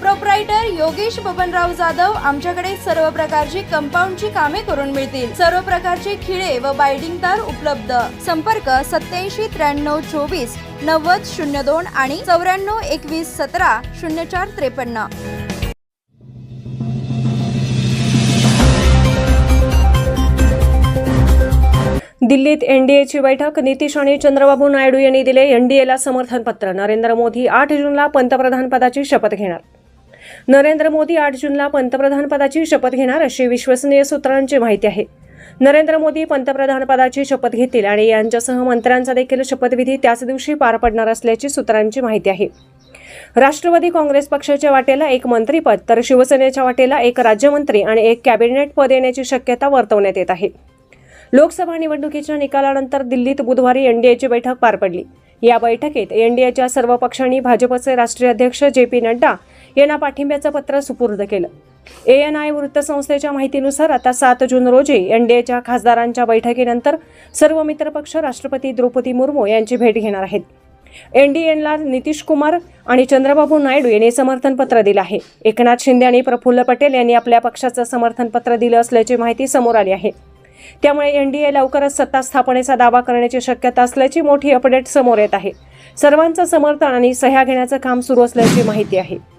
Proprietor Yogesh Babanrao Jadhav आमच्याकडे सर्व प्रकारची कंपाऊंडची कामे करून मिळतील. सर्व प्रकारचे खिळे व बायडिंग तार उपलब्ध. संपर्क सत्याऐंशी त्र्याण्णव चोवीस नव्वद शून्य दोन आणि चौऱ्याण्णव एकवीस सतरा शून्य चार त्रेपन्न. दिल्लीत एनडीएची बैठक नितीश आणि चंद्रबाबू नायडू यांनी दिले एनडीएला समर्थन पत्र नरेंद्र मोदी आठ जूनला पंतप्रधान पदाची शपथ घेणार. नरेंद्र मोदी आठ जूनला पंतप्रधानपदाची शपथ घेणार अशी विश्वसनीय सूत्रांची माहिती आहे. नरेंद्र मोदी पंतप्रधानपदाची शपथ घेतील आणि यांच्यासह मंत्र्यांचा देखील शपथविधी त्याच दिवशी पार पडणार असल्याची सूत्रांची माहिती आहे. राष्ट्रवादी काँग्रेस पक्षाच्या वाटेला एक मंत्रीपद तर शिवसेनेच्या वाटेला एक राज्यमंत्री आणि एक कॅबिनेट पद येण्याची शक्यता वर्तवण्यात येत आहे. लोकसभा निवडणुकीच्या निकालानंतर दिल्लीत बुधवारी एनडीएची बैठक पार पडली. या बैठकीत एनडीएच्या सर्व पक्षांनी भाजपचे राष्ट्रीय अध्यक्ष जे पी नड्डा यांना पाठिंब्याचं पत्र सुपूर्द केलं. ए एन आय वृत्तसंस्थेच्या माहितीनुसार आता सात जून रोजी एनडीएच्या खासदारांच्या बैठकीनंतर सर्व मित्रपक्ष राष्ट्रपती द्रौपदी मुर्मू यांची भेट घेणार आहेत. एनडीएनला नितीश कुमार आणि चंद्रबाबू नायडू यांनी समर्थन पत्र दिलं आहे. एकनाथ शिंदे आणि प्रफुल्ल पटेल यांनी आपल्या पक्षाचं समर्थन पत्र दिलं असल्याची माहिती समोर आली आहे. त्यामुळे एनडीए लवकरच सत्ता स्थापनेचा दावा करण्याची शक्यता असल्याची मोठी अपडेट समोर येत आहे. सर्वांचं समर्थन आणि सह्या घेण्याचं काम सुरू असल्याची माहिती आहे.